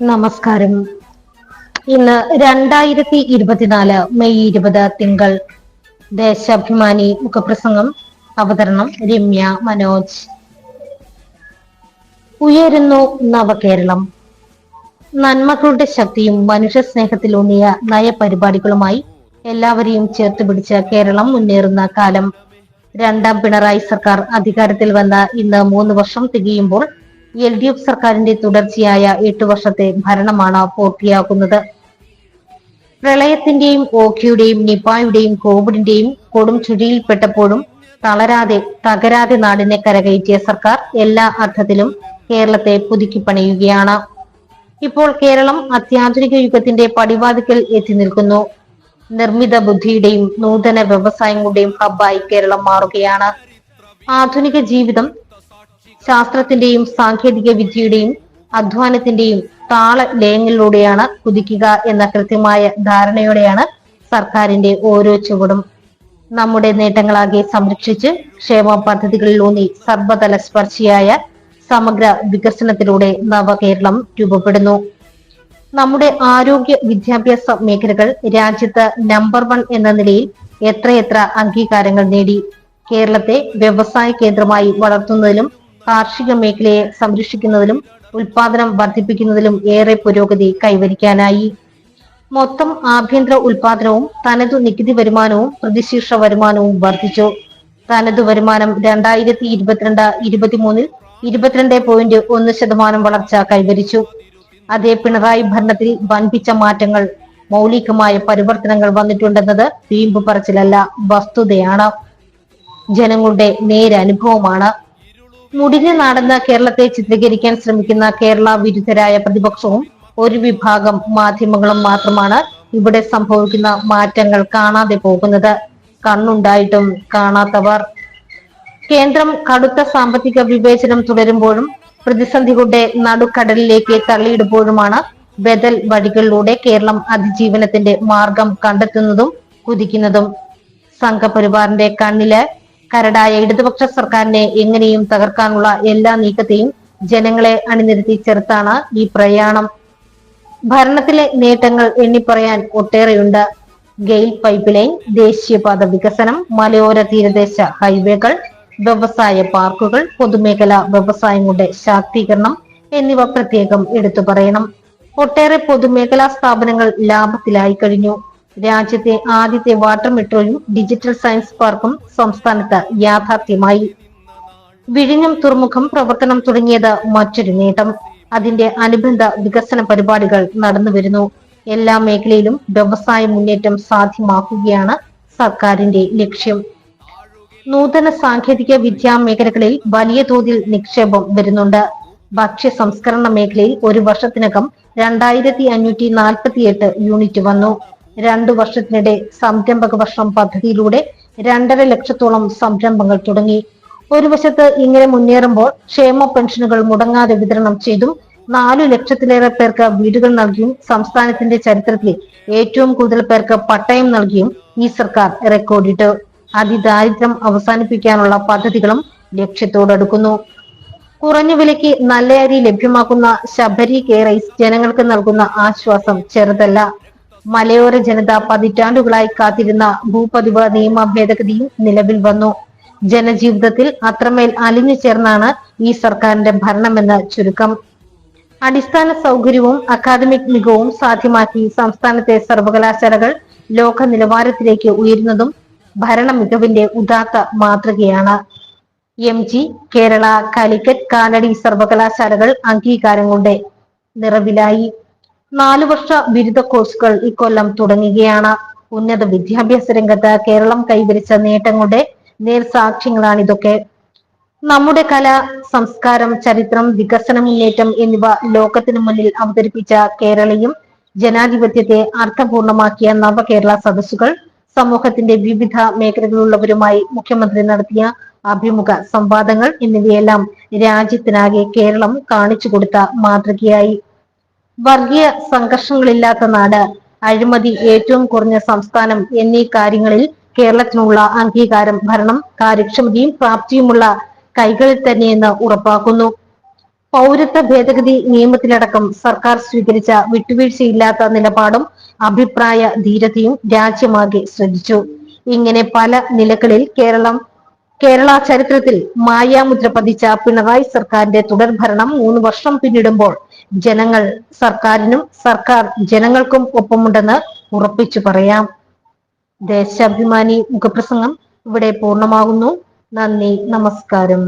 നമസ്കാരം. ഇന്ന് രണ്ടായിരത്തി ഇരുപത്തിനാല് മെയ് ഇരുപത് തിങ്കൾ. ദേശാഭിമാനി മുഖപ്രസംഗം അവതരണം രമ്യ മനോജ്. ഉയരുന്നു നവകേരളം. നന്മകളുടെ ശക്തിയും മനുഷ്യ സ്നേഹത്തിലൂന്നിയ നയപരിപാടികളുമായി എല്ലാവരെയും ചേർത്ത് പിടിച്ച കേരളം മുന്നേറുന്ന കാലം. രണ്ടാം പിണറായി സർക്കാർ അധികാരത്തിൽ വന്ന ഇന്ന് മൂന്ന് വർഷം തികയുമ്പോൾ എൽ ഡി എഫ് സർക്കാരിന്റെ തുടർച്ചയായ എട്ട് വർഷത്തെ ഭരണമാണ് പൂർത്തിയാക്കുന്നത്. പ്രളയത്തിന്റെയും ഓഖിയുടെയും നിപായുടെയും കോവിഡിന്റെയും കൊടും ചുഴിയിൽപ്പെട്ടപ്പോഴും തളരാതെ തകരാതെ നാടിനെ കരകയറ്റിയ സർക്കാർ എല്ലാ അർത്ഥത്തിലും കേരളത്തെ പുതുക്കി പണിയുകയാണ് ഇപ്പോൾ കേരളം അത്യാധുനിക യുഗത്തിന്റെ പടിവാതിക്കൽ എത്തി നിൽക്കുന്നു. നിർമ്മിത ബുദ്ധിയുടെയും നൂതന വ്യവസായങ്ങളുടെയും ഹബ്ബായി കേരളം മാറുകയാണ്. ആധുനിക ജീവിതം ശാസ്ത്രത്തിന്റെയും സാങ്കേതിക വിദ്യയുടെയും അധ്വാനത്തിന്റെയും താള ലയങ്ങളിലൂടെയാണ് കുതിക്കുക എന്ന കൃത്യമായ ധാരണയോടെയാണ് സർക്കാരിന്റെ ഓരോ ചുവടും നമ്മുടെ നേട്ടങ്ങളാകെ സംരക്ഷിച്ച് ക്ഷേമ പദ്ധതികളിലൂന്നി സർവതല സ്പർശിയായ സമഗ്ര വികസനത്തിലൂടെ നവകേരളം രൂപപ്പെടുന്നു. നമ്മുടെ ആരോഗ്യ വിദ്യാഭ്യാസ മേഖലകൾ രാജ്യത്ത് നമ്പർ വൺ എന്ന നിലയിൽ എത്രയെത്ര അംഗീകാരങ്ങൾ നേടി. കേരളത്തെ വ്യവസായ കേന്ദ്രമായി വളർത്തുന്നതിലും കാർഷിക മേഖലയെ സംരക്ഷിക്കുന്നതിലും ഉൽപാദനം വർദ്ധിപ്പിക്കുന്നതിലും ഏറെ പുരോഗതി കൈവരിക്കാനായി. മൊത്തം ആഭ്യന്തര ഉൽപാദനവും തനതു നികുതി വരുമാനവും പ്രതിശീർഷ വരുമാനവും വർദ്ധിച്ചു. തനതു വരുമാനം രണ്ടായിരത്തി ഇരുപത്തിരണ്ട് ഇരുപത്തിമൂന്നിൽ ഇരുപത്തിരണ്ട് പോയിന്റ് ഒന്ന് ശതമാനം വളർച്ച കൈവരിച്ചു. അതേ പിണറായി ഭരണത്തിൽ വൻപിച്ച മാറ്റങ്ങൾ മൗലികമായ പരിവർത്തനങ്ങൾ വന്നിട്ടുണ്ടെന്നത് വീമ്പ് പറച്ചിലല്ല വസ്തുതയാണ്. ജനങ്ങളുടെ നേരനുഭവമാണ്. മുടിഞ്ഞു നടന്ന കേരളത്തെ ചിത്രീകരിക്കാൻ ശ്രമിക്കുന്ന കേരള വിരുദ്ധരായ പ്രതിപക്ഷവും ഒരു വിഭാഗം മാധ്യമങ്ങളും മാത്രമാണ് ഇവിടെ സംഭവിക്കുന്ന മാറ്റങ്ങൾ കാണാതെ പോകുന്നത്. കണ്ണുണ്ടായിട്ടും കാണാത്തവർ. കേന്ദ്രം കടുത്ത സാമ്പത്തിക വിവേചനം തുടരുമ്പോഴും പ്രതിസന്ധികളുടെ നടുക്കടലിലേക്ക് തള്ളിയിടുമ്പോഴുമാണ് ബദൽ വഴികളിലൂടെ കേരളം അതിജീവനത്തിന്റെ മാർഗം കണ്ടെത്തുന്നതും കുതിക്കുന്നതും. സംഘപരിവാറിന്റെ കണ്ണിൽ കരടായ ഇടതുപക്ഷ സർക്കാരിനെ എങ്ങനെയും തകർക്കാനുള്ള എല്ലാ നീക്കത്തെയും ജനങ്ങളെ അണിനിരത്തി ചെറുത്താണ് ഈ പ്രയാണം. ഭരണത്തിലെ നേട്ടങ്ങൾ എണ്ണിപ്പറയാൻ ഒട്ടേറെയുണ്ട്. ഗെയിൽ പൈപ്പ് ലൈൻ ദേശീയപാത വികസനം മലയോര തീരദേശ ഹൈവേകൾ വ്യവസായ പാർക്കുകൾ പൊതുമേഖലാ വ്യവസായങ്ങളുടെ ശാക്തീകരണം എന്നിവ പ്രത്യേകം എടുത്തു പറയണം. ഒട്ടേറെ പൊതുമേഖലാ സ്ഥാപനങ്ങൾ ലാഭത്തിലായി കഴിഞ്ഞു. രാജ്യത്തെ ആദ്യത്തെ വാട്ടർ മെട്രോയും ഡിജിറ്റൽ സയൻസ് പാർക്കും സംസ്ഥാനത്ത് യാഥാർത്ഥ്യമായി. വിഴിഞ്ഞം തുറമുഖം പ്രവർത്തനം തുടങ്ങിയത് മറ്റൊരു നേട്ടം. അതിന്റെ അനുബന്ധ വികസന പരിപാടികൾ നടന്നുവരുന്നു എല്ലാ മേഖലയിലും വ്യവസായ മുന്നേറ്റം സാധ്യമാക്കുകയാണ് സർക്കാരിന്റെ ലക്ഷ്യം. നൂതന സാങ്കേതിക വിദ്യാ മേഖലകളിൽ വലിയ തോതിൽ നിക്ഷേപം വരുന്നുണ്ട്. ഭക്ഷ്യ സംസ്കരണ മേഖലയിൽ ഒരു വർഷത്തിനകം രണ്ടായിരത്തി അഞ്ഞൂറ്റി നാൽപ്പത്തി എട്ട് യൂണിറ്റ് വന്നു. രണ്ടു വർഷത്തിനിടെ സംരംഭക വർഷം പദ്ധതിയിലൂടെ രണ്ടര ലക്ഷത്തോളം സംരംഭങ്ങൾ തുടങ്ങി. ഒരു വശത്ത് ഇങ്ങനെ മുന്നേറുമ്പോൾ ക്ഷേമ പെൻഷനുകൾ മുടങ്ങാതെ വിതരണം ചെയ്തും നാലു ലക്ഷത്തിലേറെ പേർക്ക് വീടുകൾ നൽകിയും സംസ്ഥാനത്തിന്റെ ചരിത്രത്തിൽ ഏറ്റവും കൂടുതൽ പേർക്ക് പട്ടയം നൽകിയും ഈ സർക്കാർ റെക്കോർഡിട്ട്. അതിദാരിദ്ര്യം അവസാനിപ്പിക്കാനുള്ള പദ്ധതികളും ലക്ഷ്യത്തോടടുക്കുന്നു കുറഞ്ഞ വിലയ്ക്ക് നല്ല അരി ലഭ്യമാക്കുന്ന ശബരി കെയറൈസ് ജനങ്ങൾക്ക് നൽകുന്ന ആശ്വാസം ചെറുതല്ല. മലയോര ജനത പതിറ്റാണ്ടുകളായി കാത്തിരുന്ന ഭൂപതിവ് നിയമ ഭേദഗതിയും നിലവിൽ വന്നു. ജനജീവിതത്തിൽ അത്രമേൽ അലിഞ്ഞു ചേർന്നാണ് ഈ സർക്കാരിന്റെ ഭരണമെന്ന് ചുരുക്കം. അടിസ്ഥാന സൗകര്യവും അക്കാദമിക് മികവും സാധ്യമാക്കി സംസ്ഥാനത്തെ സർവകലാശാലകൾ ലോക നിലവാരത്തിലേക്ക് ഉയരുന്നതും ഭരണ മികവിന്റെ ഉദാത്ത മാതൃകയാണ്. എം ജി കേരള കാലിക്കറ്റ് കാലടി സർവകലാശാലകൾ അംഗീകാരം അംഗീകാരങ്ങളുടെ നിറവിലായി. നാലു വർഷ ബിരുദ കോഴ്സുകൾ ഇക്കൊല്ലം തുടങ്ങുകയാണ്. ഉന്നത വിദ്യാഭ്യാസ രംഗത്ത് കേരളം കൈവരിച്ച നേട്ടങ്ങളുടെ നേർസാക്ഷ്യങ്ങളാണിതൊക്കെ നമ്മുടെ കല സംസ്കാരം ചരിത്രം വികസന മുന്നേറ്റം എന്നിവ ലോകത്തിനു മുന്നിൽ അവതരിപ്പിച്ച കേരളയും ജനാധിപത്യത്തെ അർത്ഥപൂർണമാക്കിയ നവകേരള സദസ്സുകൾ സമൂഹത്തിന്റെ വിവിധ മേഖലകളിലുള്ളവരുമായി മുഖ്യമന്ത്രി നടത്തിയ അഭിമുഖ സംവാദങ്ങൾ എന്നിവയെല്ലാം രാജ്യത്തിനാകെ കേരളം കാണിച്ചു കൊടുത്ത മാതൃകയായി. വർഗീയ സംഘർഷങ്ങളില്ലാത്ത നാട് അഴിമതി ഏറ്റവും കുറഞ്ഞ സംസ്ഥാനം എന്നീ കാര്യങ്ങളിൽ കേരളത്തിനുള്ള അംഗീകാരം ഭരണം കാര്യക്ഷമതയും പ്രാപ്തിയുമുള്ള കൈകളിൽ തന്നെയെന്ന് ഉറപ്പാക്കുന്നു. പൗരത്വ ഭേദഗതി നിയമത്തിലടക്കം സർക്കാർ സ്വീകരിച്ച വിട്ടുവീഴ്ചയില്ലാത്ത നിലപാടും അഭിപ്രായ ധീരതയും രാജ്യമാകെ ശ്രദ്ധിച്ചു. ഇങ്ങനെ പല നിലകളിൽ കേരളം കേരള ചരിത്രത്തിൽ മായാമുദ്ര പതിച്ച പിണറായി സർക്കാരിന്റെ തുടർഭരണം മൂന്ന് വർഷം പിന്നിടുമ്പോൾ ജനങ്ങൾ സർക്കാരിനും സർക്കാർ ജനങ്ങൾക്കും ഒപ്പമുണ്ടെന്ന് ഉറപ്പിച്ചു പറയാം. ദേശാഭിമാനി മുഖപ്രസംഗം ഇവിടെ പൂർണമാകുന്നു. നന്ദി നമസ്കാരം.